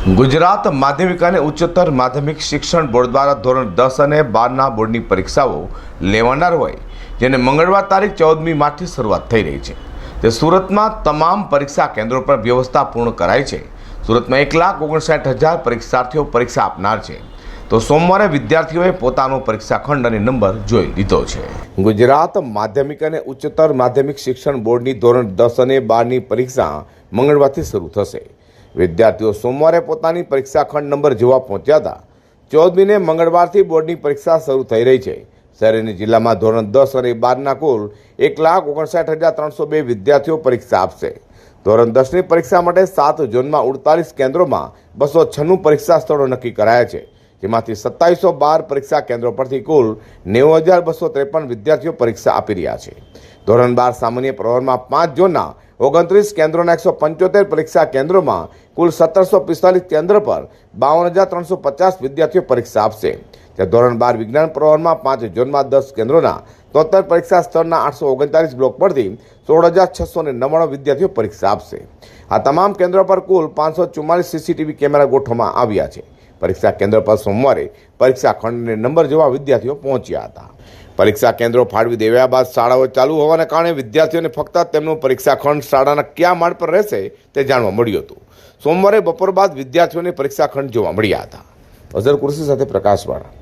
ગુજરાત માધ્યમિક અને ઉચ્ચતર માધ્યમિક શિક્ષણ બોર્ડ દ્વારા ધોરણ દસ અને બારના બોર્ડની પરીક્ષાઓ લેવાનાર હોય, જેને મંગળવાર તારીખ ચૌદમી માર્ચથી શરૂઆત થઈ રહી છે. તે સુરતમાં તમામ પરીક્ષા કેન્દ્રો પર વ્યવસ્થા પૂર્ણ કરાઈ છે. સુરતમાં એક લાખ ઓગણસાઠ હજાર પરીક્ષાર્થીઓ પરીક્ષા આપનાર છે. તો સોમવારે વિદ્યાર્થીઓએ પોતાનો પરીક્ષા ખંડ અને નંબર જોઈ લીધો છે. ગુજરાત માધ્યમિક અને ઉચ્ચતર માધ્યમિક શિક્ષણ બોર્ડની ધોરણ દસ અને બારની પરીક્ષા મંગળવારથી શરૂ થશે. વિદ્યાર્થીઓ સોમવારે પોતાની પરીક્ષા ખંડ નંબર જોવા પહોંચ્યા હતા. ચૌદમીને મંગળવારથી બોર્ડની પરીક્ષા શરૂ થઈ રહી છે. શહેર અને જિલ્લામાં ધોરણ દસ અને બારના કુલ એક લાખ ઓગણસાઠ હજાર ત્રણસો બે વિદ્યાર્થીઓ પરીક્ષા આપશે. ધોરણ દસની પરીક્ષા માટે સાત ઝોનમાં ઉડતાલીસ કેન્દ્રોમાં બસો છન્નું પરીક્ષા સ્થળો નક્કી કરાયા છે. જેમાંથી સત્તાવીસો બાર પરીક્ષા કેન્દ્રો પરથી કુલ નેવું હજાર બસો ત્રેપન વિદ્યાર્થીઓ પરીક્ષા આપી રહ્યા છે. ધોરણ બાર સામાન્ય પ્રવરમાં પાંચ ઝોનના ઓગણત્રીસ કેન્દ્રોના એકસો પંચોતેર પરીક્ષા કેન્દ્રોમાં કુલ સત્તરસો પિસ્તાલીસ કેન્દ્ર પર બાવન હજાર ત્રણસો પચાસ વિદ્યાર્થીઓ પરીક્ષા આપશે. ત્યાં ધોરણ બાર વિજ્ઞાન પ્રવરમાં પાંચ ઝોનમાં દસ કેન્દ્રોના તોતેર પરીક્ષા સ્થળના આઠસો ઓગણચાલીસ બ્લોક પરથી સોળ હજાર છસો ને નવ્વાણું વિદ્યાર્થીઓ પરીક્ષા આપશે. આ તમામ કેન્દ્રો પર કુલ પાંચસો ચુમ્માલીસ સીસીટીવી કેમેરા ગોઠવવામાં આવ્યા છે. પરીક્ષા કેન્દ્ર પર સોમવારે પરીક્ષા ખંડને નંબર જોવા વિદ્યાર્થીઓ પહોંચ્યા હતા. પરીક્ષા કેન્દ્રો ફાળવી દેવ્યા બાદ શાળાઓ ચાલુ હોવાને કારણે વિદ્યાર્થીઓને ફક્ત તેમનું પરીક્ષા ખંડ શાળાના કયા માળ પર રહેશે તે જાણવા મળ્યું હતું. સોમવારે બપોર બાદ વિદ્યાર્થીઓને પરીક્ષા ખંડ જોવા મળ્યા હતા. અઝર કુર્સી સાથે પ્રકાશવાળા.